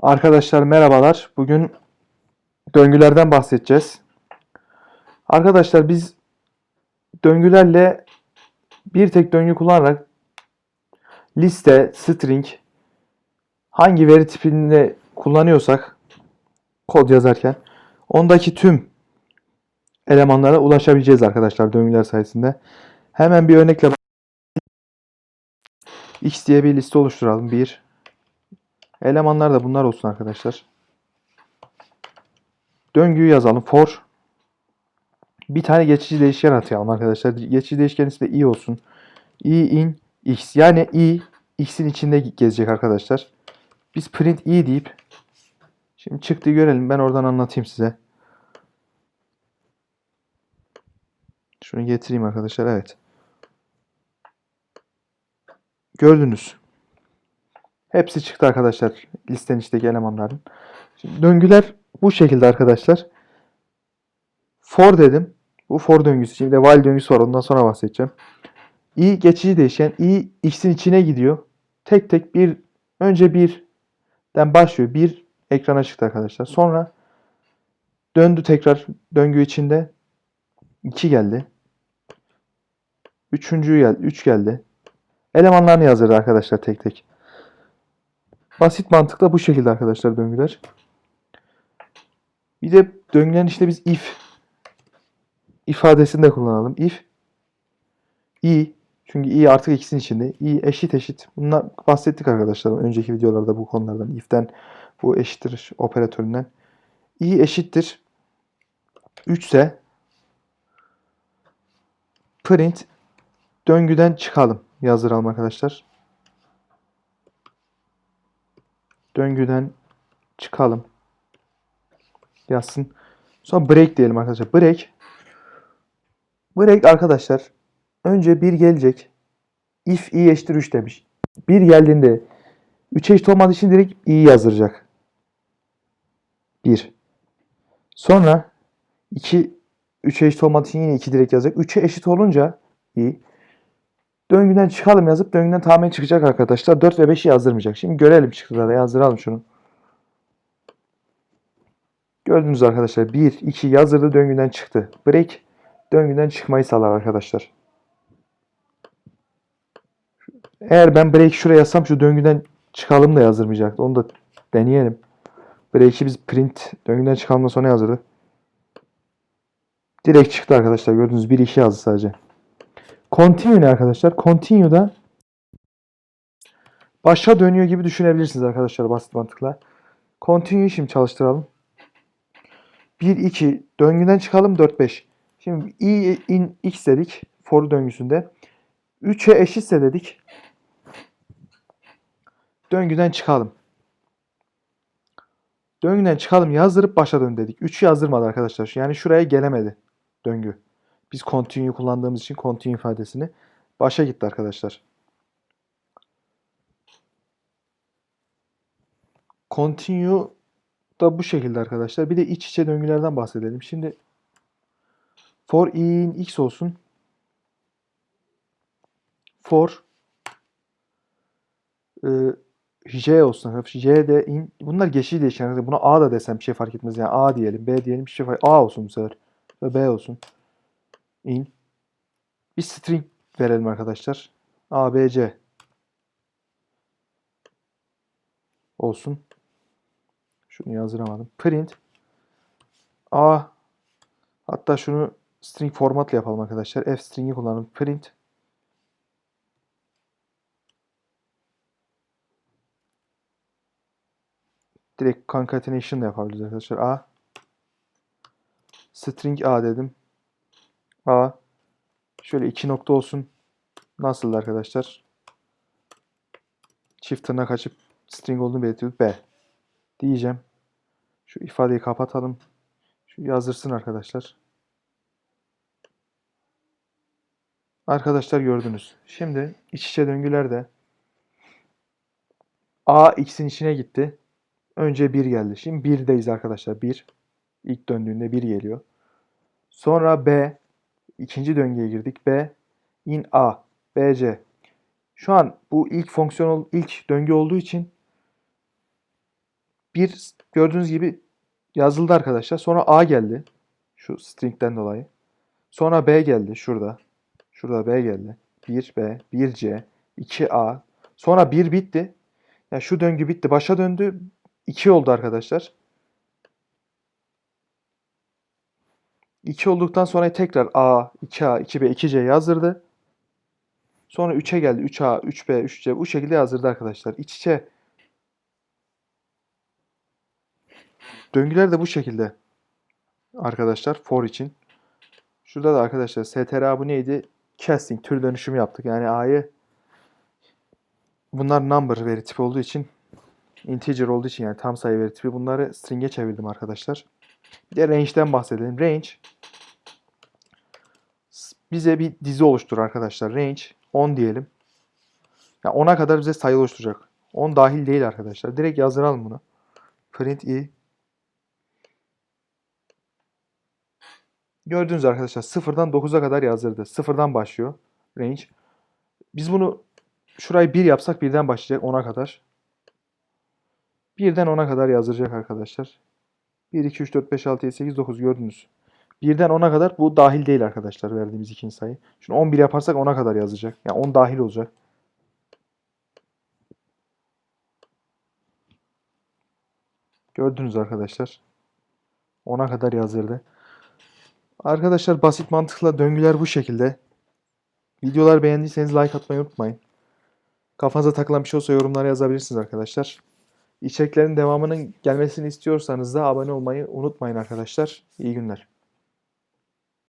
Arkadaşlar merhabalar. Bugün döngülerden bahsedeceğiz. Arkadaşlar biz döngülerle bir tek döngü kullanarak liste, string hangi veri tipini kullanıyorsak kod yazarken ondaki tüm elemanlara ulaşabileceğiz arkadaşlar döngüler sayesinde. Hemen bir örnekle x diye bir liste oluşturalım. 1 Elemanlar da bunlar olsun arkadaşlar. Döngüyü yazalım. For bir tane geçici değişken atayalım arkadaşlar. Geçici değişken ismi de i olsun. i in x yani i x'in içinde gezecek arkadaşlar. Biz print i deyip şimdi çıktı görelim. Ben oradan anlatayım size. Şunu getireyim arkadaşlar. Evet. Gördünüz. Hepsi çıktı arkadaşlar listenin içindeki elemanların. Şimdi döngüler bu şekilde arkadaşlar. For dedim. Bu for döngüsü. Şimdi de while döngüsü var. Ondan sonra bahsedeceğim. i geçici değişken. i x'in içine gidiyor. Tek tek bir önce birden başlıyor. Bir ekrana çıktı arkadaşlar. Sonra döndü tekrar döngü içinde. 2 geldi. Üçüncü geldi. 3 geldi. Elemanlarını yazdırdı arkadaşlar tek tek. Basit mantıkla bu şekilde arkadaşlar döngüler. Bir de döngülerin işte biz if ifadesini de kullanalım. If i çünkü i artık ikisinin içinde. i eşit eşit. Bundan bahsettik arkadaşlar önceki videolarda bu konulardan. If'ten bu eşittir operatöründen. i eşittir 3 ise print döngüden çıkalım yazdıralım arkadaşlar. Döngüden çıkalım. Yazsın. Sonra break diyelim arkadaşlar. Break. Break arkadaşlar. Önce 1 gelecek. If i eşittir 3 demiş. 1 geldiğinde 3 eşit olmadığı için direkt i yazdıracak. 1. Sonra 2 3'e eşit olmadığı için yine 2 direkt yazacak. 3'e eşit olunca i Döngüden çıkalım yazıp döngüden tamamen çıkacak arkadaşlar. 4 ve 5'i yazdırmayacak. Şimdi görelim çıktıları yazdıralım şunu. Gördünüz arkadaşlar. 1, 2 yazdırdı döngüden çıktı. Break döngüden çıkmayı sağlar arkadaşlar. Eğer ben break şuraya yazsam şu döngüden çıkalım da yazdırmayacaktı. Onu da deneyelim. Break'i biz print döngüden çıkalımdan sonra yazdırdı. Direkt çıktı arkadaşlar. Gördüğünüz 1 2 yazdı sadece. Continue ne arkadaşlar? Continue'da başa dönüyor gibi düşünebilirsiniz arkadaşlar basit mantıkla. Continue'yu şimdi çalıştıralım. 1 2 döngüden çıkalım 4 5. Şimdi i in x dedik for döngüsünde. 3'e eşitse dedik. Döngüden çıkalım. Döngüden çıkalım yazdırıp başa dön dedik. 3'ü yazdırmadı arkadaşlar. Yani şuraya gelemedi döngü. Biz continue kullandığımız için continue ifadesini başa gitti arkadaşlar. Continue da bu şekilde arkadaşlar. Bir de iç içe döngülerden bahsedelim. Şimdi for in x olsun. For e, j olsun. j de in. Bunlar geçici değişkenler. Buna a da desem bir şey fark etmez. Yani a diyelim, b diyelim bir şey fark A olsun bu sefer. B olsun in bir string verelim arkadaşlar. ABC olsun. Şunu yazdıramadım. Print A hatta şunu string formatla yapalım arkadaşlar. F string'i kullanalım. Print direkt concatenation da yapabiliriz arkadaşlar. A string A dedim. A. Şöyle iki nokta olsun. Nasıl arkadaşlar? Çift tırnak açıp string olduğunu belirtiyoruz. B. Diyeceğim. Şu ifadeyi kapatalım. Şu yazdırsın arkadaşlar. Arkadaşlar gördünüz. Şimdi iç içe döngülerde A x'in içine gitti. Önce 1 geldi. Şimdi 1'deyiz arkadaşlar. 1. İlk döndüğünde 1 geliyor. Sonra B ikinci döngüye girdik. B in A, BC. Şu an bu ilk fonksiyon ilk döngü olduğu için bir gördüğünüz gibi yazıldı arkadaşlar. Sonra A geldi. Şu string'den dolayı. Sonra B geldi şurada. Şurada B geldi. 1B, 1C, 2A. Sonra 1 bitti. Ya şu döngü bitti. Başa döndü. 2 oldu arkadaşlar. 2 olduktan sonra tekrar A, 2A, 2B, 2C yazdırdı. Sonra 3'e geldi. 3A, 3B, 3C bu şekilde yazdırdı arkadaşlar. İç içe döngüler de bu şekilde arkadaşlar for için. Şurada da arkadaşlar str bu neydi? Casting tür dönüşüm yaptık. Yani A'yı bunlar number veri tipi olduğu için integer olduğu için yani tam sayı veri tipi bunları string'e çevirdim arkadaşlar. Bir de range'den bahsedelim. Range bize bir dizi oluştur arkadaşlar. Range 10 diyelim. Ya 10'a kadar bize sayı oluşturacak. 10 dahil değil arkadaşlar. Direkt yazdıralım bunu. Print i Gördüğünüz arkadaşlar sıfırdan 9'a kadar yazdırdı. Sıfırdan başlıyor range. Biz bunu şurayı 1 yapsak birden başlayacak 10'a kadar. Birden 10'a kadar yazdıracak arkadaşlar. 1, 2, 3, 4, 5, 6, 7, 8, 9 gördünüz. Birden 10'a kadar bu dahil değil arkadaşlar verdiğimiz ikinci sayı. Şimdi 11 yaparsak 10'a kadar yazacak. Yani 10 dahil olacak. Gördünüz arkadaşlar. 10'a kadar yazdırdı. Arkadaşlar basit mantıkla döngüler bu şekilde. Videolar beğendiyseniz like atmayı unutmayın. Kafanıza takılan bir şey olsa yorumlara yazabilirsiniz arkadaşlar. İçeriklerin devamının gelmesini istiyorsanız da abone olmayı unutmayın arkadaşlar. İyi günler.